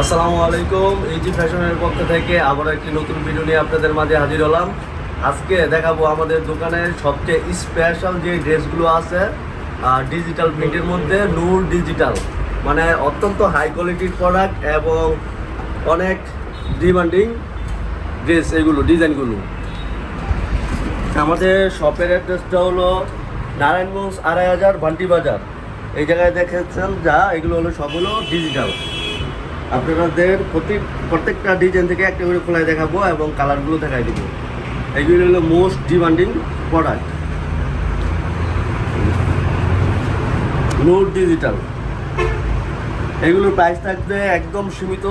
আসসালামু আলাইকুম এইজি ফ্যাশনের পক্ষ থেকে আবার একটি নতুন ভিডিও নিয়ে আপনাদের মাঝে হাজির হলাম। আজকে দেখাবো আমাদের দোকানের সবচেয়ে স্পেশাল যে ড্রেসগুলো আছে ডিজিটাল প্রিন্টের মধ্যে নূর ডিজিটাল মানে অত্যন্ত হাই কোয়ালিটির প্রোডাক্ট এবং অনেক ডিমান্ডিং ড্রেস এগুলো ডিজাইনগুলো আমাদের শপের অ্যাড্রেসটা হলো নারায়ণগঞ্জ আড়াই হাজার বান্টি বাজার। এই জায়গায় দেখেছেন যা, এগুলো হলো সবগুলো ডিজিটাল আপনাদের প্রতি প্রত্যেকটা ডিজাইন থেকে একটা করে খোলায় দেখাবো এবং কালারগুলো দেখাই দিব। এগুলো হলো মোস্ট ডিমান্ডিং প্রোডাক্ট নোট ডিজিটাল এগুলোর প্রাইস থাকবে একদম সীমিত।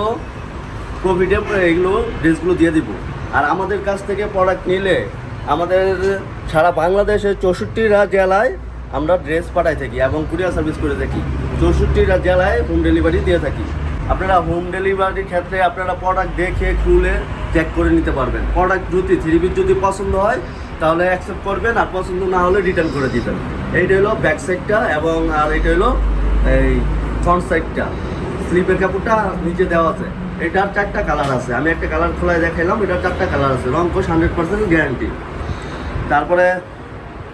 প্রফিটে এগুলো ড্রেসগুলো দিয়ে দিব। আর আমাদের কাছ থেকে প্রোডাক্ট নিলে আমাদের সারা বাংলাদেশের চৌষট্টিটা জেলায় আমরা ড্রেস পাঠাই থাকি এবং কুরিয়ার সার্ভিস করে থাকি। চৌষট্টিটা জেলায় হোম ডেলিভারি দিয়ে থাকি। আপনারা হোম ডেলিভারির ক্ষেত্রে আপনারা প্রোডাক্ট দেখে, খুলে চেক করে নিতে পারবেন। প্রোডাক্ট যদি থ্রি যদি পছন্দ হয়, তাহলে অ্যাকসেপ্ট করবেন, আর পছন্দ না হলে রিটার্ন করে দিবেন। এইটা হলো ব্যাক সাইডটা এবং, আর এটা হলো এই ফ্রন্ট সাইডটা স্লিপের কাপড়টা নিচে দেওয়া আছে। এটার চারটা কালার আছে। আমি একটা কালার খোলায় দেখাইলাম, এটার চারটা কালার আছে। রং কোষ হান্ড্রেড পার্সেন্ট গ্যারান্টি তারপরে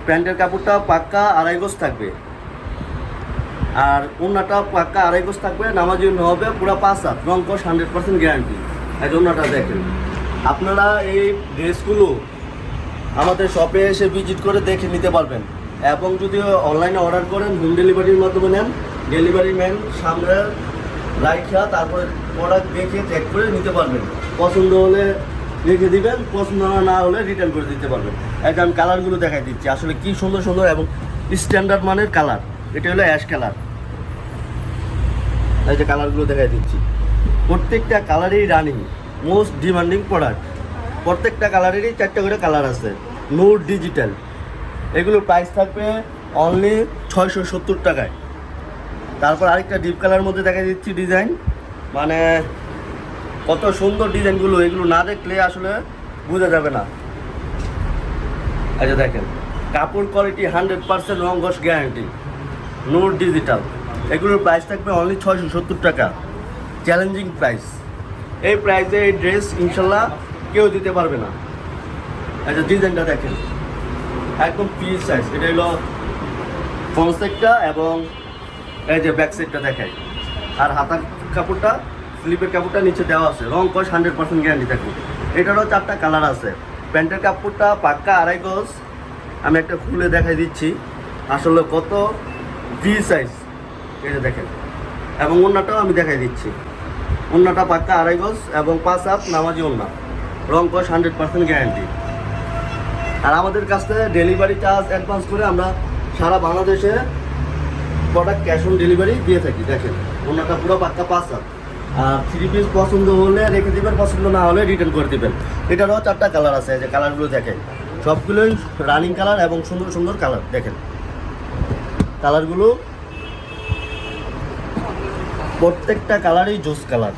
প্যান্টের কাপড়টা পাক্কা আড়াই গোজ থাকবে। আর ওনাটা পাক্কা আড়াই গোজ থাকবে, নামাজি হবে, পুরো পাঁচ হাত, রং কোষ হান্ড্রেড পার্সেন্ট গ্যারান্টি এই ওনাটা দেখেন। আপনারা এই ড্রেসগুলো আমাদের শপে এসে ভিজিট করে দেখে নিতে পারবেন। এবং যদি অনলাইনে অর্ডার করেন হোম ডেলিভারির মাধ্যমে নেন ডেলিভারি ম্যান সামনে রাইখা, তারপরে প্রোডাক্ট দেখে চেক করে নিতে পারবেন। পছন্দ হলে রেখে দিবেন, পছন্দ না হলে রিটার্ন করে দিতে পারবেন। আমি কালারগুলো দেখাই দিচ্ছি, আসলে কি সুন্দর সুন্দর এবং স্ট্যান্ডার্ড মানের কালার এটা হলো অ্যাশ কালার এই যে কালারগুলো দেখাই দিচ্ছি। প্রত্যেকটা কালারেরই রানিং মোস্ট ডিমান্ডিং প্রোডাক্ট প্রত্যেকটা কালারেরই চারটে করে কালার আছে নোট ডিজিটাল এগুলো প্রাইস থাকবে অনলি ছয়শো সত্তর টাকায়। তারপর আরেকটা ডিপ কালার মধ্যে দেখা দিচ্ছি ডিজাইন মানে কত সুন্দর ডিজাইনগুলো এগুলো না দেখলে আসলে বোঝা যাবে না। আচ্ছা দেখেন, কাপড় কোয়ালিটি হান্ড্রেড পার্সেন্ট ঘষ গ্যারান্টি নোট ডিজিটাল এগুলোর প্রাইস থাকবে অনলি ছয়শো সত্তর টাকা। চ্যালেঞ্জিং প্রাইস এই প্রাইসে এই ড্রেস ইনশাল্লাহ কেউ দিতে পারবে না। আচ্ছা ডিজাইনটা দেখেন। একদম পিস সাইজ এটা হলো ফ্রন্ট সাইডটা এবং এই যে ব্যাক সাইডটা দেখাই। আর হাতার কাপড়টা স্লিপের কাপড়টা নিচে দেওয়া আছে। রং কস হান্ড্রেড পার্সেন্ট গ্যারান্টি থাকবে। এটারও চারটা কালার আছে। প্যান্টের কাপড়টা পাক্কা আড়াই গজ। আমি একটা খুলে দেখাই দিচ্ছি। আসলে কত? ভি সাইজ এটা দেখেন। এবং অন্যটাও আমি দেখাই দিচ্ছি। অন্যটা পাক্কা আড়াই গজ এবং পাঁচ হাত নামাজি অন্যা রং কস হান্ড্রেড পার্সেন্ট গ্যারান্টি। আর আমাদের কাছ থেকে ডেলিভারি চার্জ অ্যাডভান্স করে আমরা সারা বাংলাদেশে প্রোডাক্ট ক্যাশ অন ডেলিভারি দিয়ে থাকি। দেখেন অন্যটা পুরো পাক্কা পাঁচ হাত। আর থ্রি পিস পছন্দ হলে রেখে দিবেন, পছন্দ না হলে রিটার্ন করে দিবেন। এটারও চারটা কালার আছে যে কালারগুলো দেখেন। সবগুলোই রানিং কালার এবং সুন্দর সুন্দর কালার দেখেন। কালারগুলো প্রত্যেকটা কালারই জুস কালার।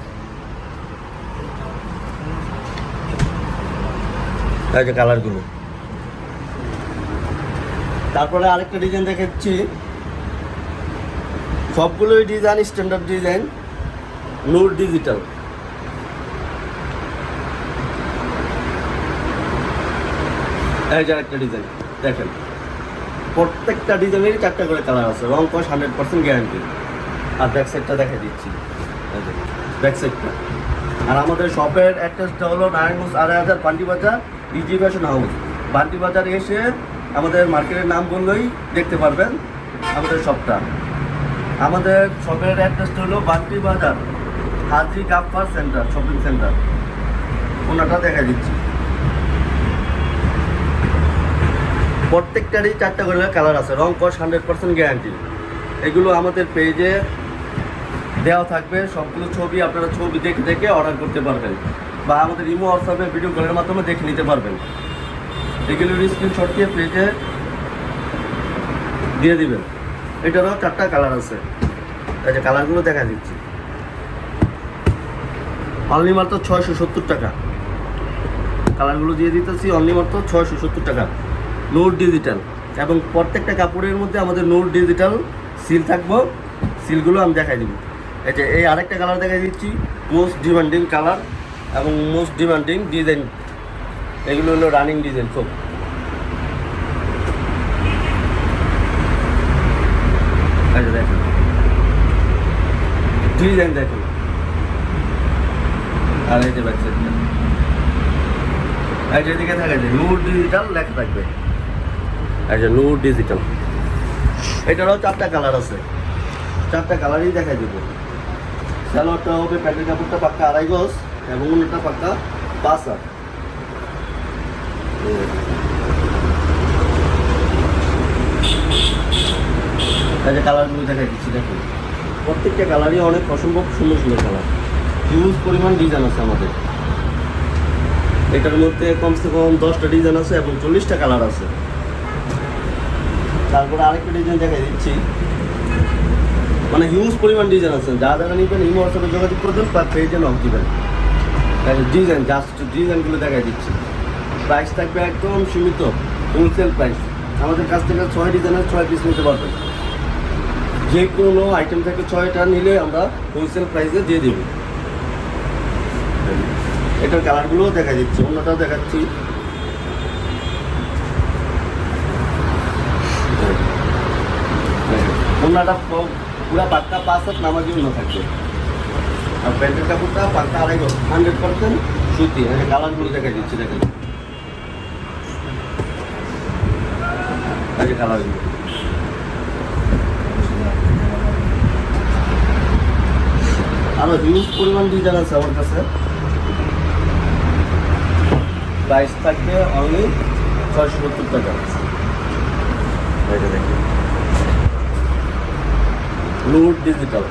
এই যে কালারগুলো। তারপরে আরেকটা ডিজাইন দেখাচ্ছি সবগুলোই design standard design Noor digital এই যে একটা ডিজাইন দেখেন। প্রত্যেকটা ডিজাইনেরই চারটা করে কালার আছে, রং কস হান্ড্রেড পার্সেন্ট গ্যারান্টি আর ব্যাক সাইডটা দেখা দিচ্ছি। ব্যাক সাইডটা আর আমাদের শপের অ্যাড্রেসটা হলো নারায়ণগঞ্জ আড়াই হাজার পান্ডি বাজার ইজি ফ্যাশন হাউস বান্টি বাজারে এসে আমাদের মার্কেটের নাম বললেই দেখতে পারবেন আমাদের শপটা আমাদের শপের অ্যাড্রেসটা হলো Banti Bazar, Haji Gaffar centre shopping centre ওনাটা দেখা দিচ্ছি। প্রত্যেকটারই চারটা করে কালার আছে, রং কস হান্ড্রেড পার্সেন্ট গ্যারান্টি এগুলো আমাদের পেজে দেওয়া থাকবে, সবগুলো ছবি আপনারা ছবি দেখে দেখে অর্ডার করতে পারবেন। বা আমাদের ইমো হোয়াটসঅ্যাপে ভিডিও কলের মাধ্যমে দেখে নিতে পারবেন। এগুলোর স্ক্রিনশট দিয়ে পেজে দিয়ে দিবেন। এটারও চারটা কালার আছে। এই যে কালারগুলো দেখা দিচ্ছি। অনলি মাত্র ছয়শো সত্তর টাকা। কালারগুলো দিয়ে দিতেছি অনলি মাত্র ছয়শো সত্তর টাকা। নোট ডিজিটাল এবং প্রত্যেকটা কাপড়ের মধ্যে আমাদের নোট ডিজিটাল সিল থাকব। সিলগুলো আমি দেখাই দিব। যে এই আরেকটা কালার দেখা দিচ্ছি মোস্ট ডিমান্ডিং কালার এবং মোস্ট ডিমান্ডিং ডিজাইন এগুলো হলো রানিং ডিজাইন সব যে দেখেন। ডিজাইন দেখেন। আর এই যে এই এদিকে থাকে যে নূর ডিজিটাল লেখা থাকবে। যে নূর ডিজিটাল এটারও চারটা কালার আছে। চারটা কালারই দেখাই দেবো। সালোয়ারটা হবে প্যান্টের কাপড়টা পাক্কা আড়াই গজ এবং অন্যটা পাক্কা পাঁচ হাত। এই কালারগুলো দেখাই দিচ্ছি দেখুন প্রত্যেকটা কালারই অনেক অসম্ভব সুন্দর সুন্দর কালার। হিউজ পরিমাণ ডিজাইন আছে আমাদের। এটার মধ্যে কমসে কম দশটা ডিজাইন আছে এবং চল্লিশটা কালার আছে। তারপরে আরেকটা ডিজাইন দেখাই দিচ্ছি। মানে হিউজ পরিমাণ ডিজাইন আছে। যা যারা নিবেন ইমো হোয়াটসঅ্যাপে যোগাযোগ করবেন বা পেজে নক দিবেন। ডিজাইন জাস্ট ডিজাইনগুলো দেখাই দিচ্ছি। প্রাইস থাকবে একদম সীমিত হোলসেল প্রাইস আমাদের কাছ থেকে ছয় ডিজাইনের ছয় পিস নিতে পারবেন। যে কোনো আইটেম থেকে ছয়টা নিলে আমরা হোলসেল প্রাইসে দিয়ে দেবো। এটার কালারগুলোও দেখা দিচ্ছি, অন্যটাও দেখাচ্ছি। অন্যটা পুরো পাক্কা পাঁচ হাত নামাজি অন্য থাকবে। আর প্যান্টের কাপড়টা পাক্কা আড়াই হান্ড্রেড পার্সেন্ট সুতি এই কালারগুলো দেখা দিচ্ছি, দেখেন। যে কালারগুলো আরও হিউজ পরিমাণ ডিজাইন আছে আমার কাছে। প্রাইস থাকবে অনলি ছয়শো সত্তর টাকা। যে দেখুন। লুড ডিজিটাল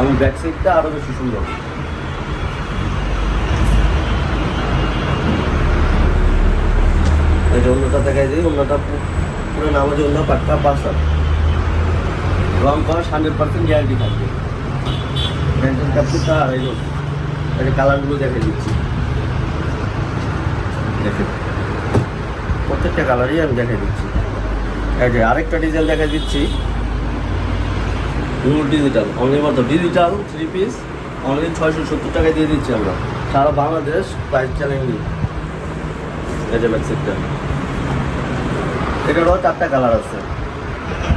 এবং ব্যাক সাইডটা আরও বেশি সুন্দর। এই অন্যটা দেখাই দিই, অন্যটা পুরো নামাজ অন্য পাক্কা হাত রং করা হান্ড্রেড পার্সেন্ট গ্যারান্টি থাকবে। প্যান্টের কাপড়টা গজ এই যে কালারগুলো দেখে দিচ্ছি। দেখেন। প্রত্যেকটা কালারই আমি দেখে দিচ্ছি। যে আরেকটা ডিজাইন দেখা দিচ্ছি। ডিজিটাল অনলি মাত্র ডিজিটাল থ্রি পিস অনলি ছয়শো সত্তর টাকায় দিয়ে দিচ্ছি আমরা। সারা বাংলাদেশ প্রাইস চ্যালেঞ্জিং এই যে এটারও চারটা কালার আছে।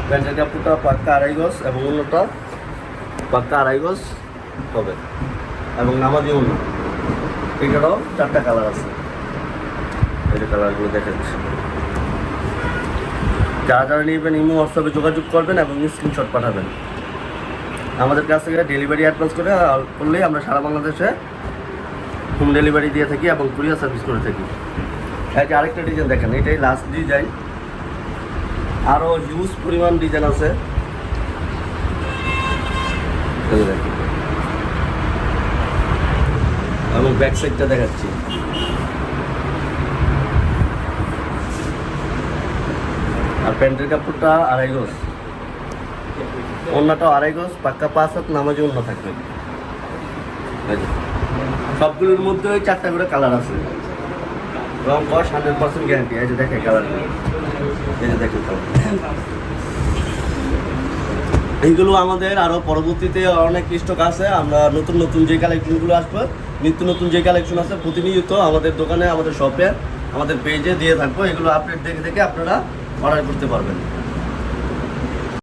প্যান্টের কাপড়টা পাক্কা আড়াই গজ এবং অন্যটা পাক্কা আড়াই গজ হবে। এবং নামাজি অন্য। এটারও চারটা কালার আছে। এই কালারগুলো দেখে দিচ্ছি যারা যারা নেবেন ইমো হোয়াটসঅ্যাপে যোগাযোগ করবেন এবং স্ক্রিনশট পাঠাবেন। আমাদের কাছ থেকে ডেলিভারি অ্যাডভান্স করে করলেই আমরা সারা বাংলাদেশে হোম ডেলিভারি দিয়ে থাকি এবং কুরিয়ার সার্ভিস করে থাকি। যে আরেকটা ডিজাইন দেখেন, এটাই লাস্ট ডিজাইন আরও হিউজ পরিমাণ ডিজাইন আছে। এবং ব্যাক সাইডটা দেখাচ্ছি। আর প্যান্টের কাপড়টা আড়াই গজ। অন্যটাও আড়াই গজ, পাক্কা পাঁচ হাত, নামাজি অন্য থাকবে। সবগুলোর মধ্যে ওই চারটা করে কালার আছে। রং কস, হান্ড্রেড পার্সেন্ট গ্যারান্টি। এই যে দেখে কালার এই যে দেখে এইগুলো আমাদের আরও পরবর্তীতে অনেক স্টক আছে। আমরা নতুন নতুন যে কালেকশনগুলো আসবে, নিত্য নতুন যে কালেকশন আছে, প্রতিনিয়ত আমাদের দোকানে, আমাদের শপে, আমাদের পেজে দিয়ে থাকব। এগুলো আপডেট দেখে দেখে আপনারা অর্ডার করতে পারবেন।